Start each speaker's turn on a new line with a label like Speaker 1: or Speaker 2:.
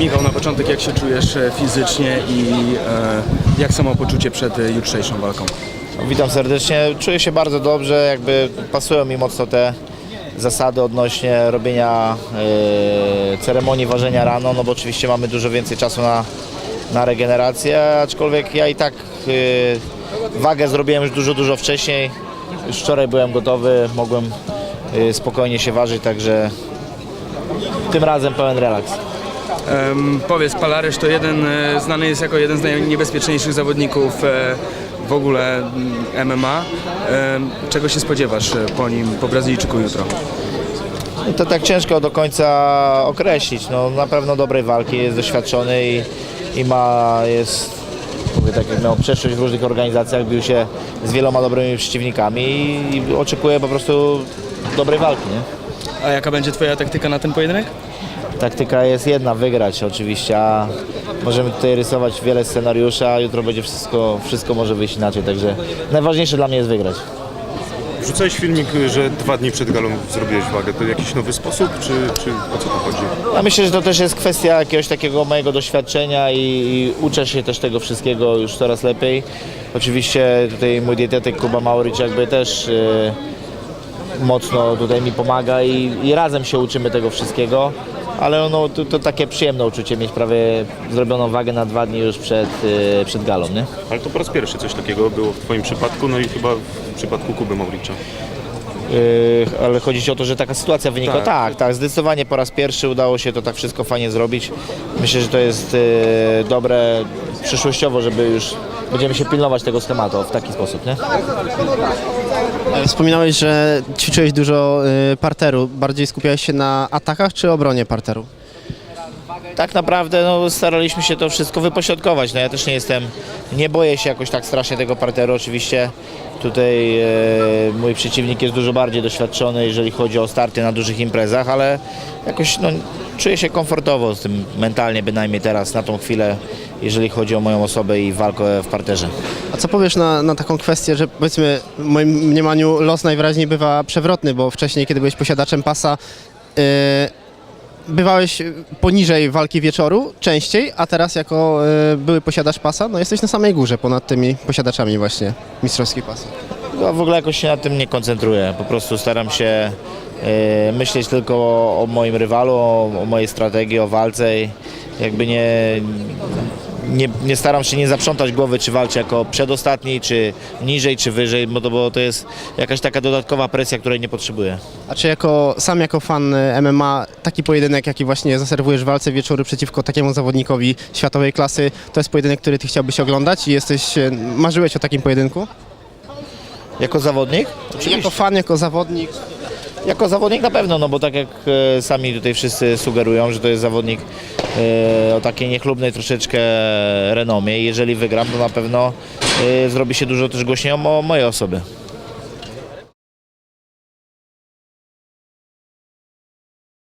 Speaker 1: Michał, na początek jak się czujesz e, fizycznie i e, jak samopoczucie przed e, jutrzejszą walką?
Speaker 2: Witam serdecznie. Czuję się bardzo dobrze, jakby pasują mi mocno te zasady odnośnie robienia e, ceremonii ważenia rano, no bo oczywiście mamy dużo więcej czasu na, na regenerację, aczkolwiek ja i tak e, wagę zrobiłem już dużo, dużo wcześniej. Już wczoraj byłem gotowy, mogłem e, spokojnie się ważyć, także tym razem pełen relaks.
Speaker 1: Powiedz, Palarysz to jeden, e, znany jest jako jeden z najniebezpieczniejszych zawodników e, w ogóle mm, MMA. Czego się spodziewasz e, po nim, po Brazylijczyku jutro?
Speaker 2: To tak ciężko do końca określić. No, na pewno dobrej walki, jest doświadczony i, i ma, jest, mówię tak miał przeszłość w różnych organizacjach, bił się z wieloma dobrymi przeciwnikami i, i oczekuję po prostu dobrej walki. Nie?
Speaker 1: A jaka będzie twoja taktyka na ten pojedynek?
Speaker 2: Taktyka jest jedna, wygrać oczywiście, a możemy tutaj rysować wiele scenariuszy, a jutro będzie wszystko, wszystko może wyjść inaczej, także najważniejsze dla mnie jest wygrać.
Speaker 3: Wrzucałeś filmik, że dwa dni przed galą zrobiłeś wagę. To jakiś nowy sposób, czy, czy o co tu chodzi?
Speaker 2: Ja myślę, że to też jest kwestia jakiegoś takiego mojego doświadczenia i, i uczę się też tego wszystkiego już coraz lepiej. Oczywiście tutaj mój dietetyk Kuba Mauricz jakby też e, mocno tutaj mi pomaga i, i razem się uczymy tego wszystkiego. Ale no, to, to takie przyjemne uczucie mieć prawie zrobioną wagę na dwa dni już przed, e, przed galą, nie?
Speaker 3: Ale to po raz pierwszy coś takiego było w Twoim przypadku, no i chyba w przypadku Kuby Mauricza.
Speaker 2: Yy, ale chodzi ci o to, że taka sytuacja wynikła?
Speaker 3: Tak.
Speaker 2: Tak. tak, Zdecydowanie po raz pierwszy udało się to tak wszystko fajnie zrobić. Myślę, że to jest yy, dobre przyszłościowo, żeby już będziemy się pilnować tego schematu w taki sposób, nie?
Speaker 4: E, Wspominałeś, że ćwiczyłeś dużo y, parteru. Bardziej skupiałeś się na atakach czy obronie parteru?
Speaker 2: Tak naprawdę no, staraliśmy się to wszystko wypośrodkować. No, ja też nie jestem, nie boję się jakoś tak strasznie tego parteru. Oczywiście tutaj e, mój przeciwnik jest dużo bardziej doświadczony, jeżeli chodzi o starty na dużych imprezach, ale jakoś no, czuję się komfortowo z tym mentalnie bynajmniej teraz, na tą chwilę, jeżeli chodzi o moją osobę i walkę w parterze.
Speaker 4: A co powiesz na, na taką kwestię, że powiedzmy w moim mniemaniu los najwyraźniej bywa przewrotny, bo wcześniej, kiedy byłeś posiadaczem pasa, y, bywałeś poniżej walki wieczoru częściej, a teraz jako y, były posiadacz pasa, no jesteś na samej górze ponad tymi posiadaczami właśnie mistrzowskich pasów.
Speaker 2: No, w ogóle jakoś się na tym nie koncentruję. Po prostu staram się e, myśleć tylko o, o moim rywalu, o, o mojej strategii, o walce i jakby nie, nie, nie staram się nie zaprzątać głowy, czy walczę jako przedostatni, czy niżej, czy wyżej, bo to, bo to jest jakaś taka dodatkowa presja, której nie potrzebuję.
Speaker 4: A czy jako, sam jako fan y, MMA taki pojedynek, jaki właśnie zaserwujesz w walce wieczoru przeciwko takiemu zawodnikowi światowej klasy, to jest pojedynek, który ty chciałbyś oglądać i jesteś, y, marzyłeś o takim pojedynku?
Speaker 2: Jako zawodnik?
Speaker 4: Jako fan, jako zawodnik.
Speaker 2: Jako zawodnik na pewno, no bo tak jak e, sami tutaj wszyscy sugerują, że to jest zawodnik o takiej niechlubnej troszeczkę renomie jeżeli wygram, to na pewno e, zrobi się dużo też głośniej o mo- mojej osoby.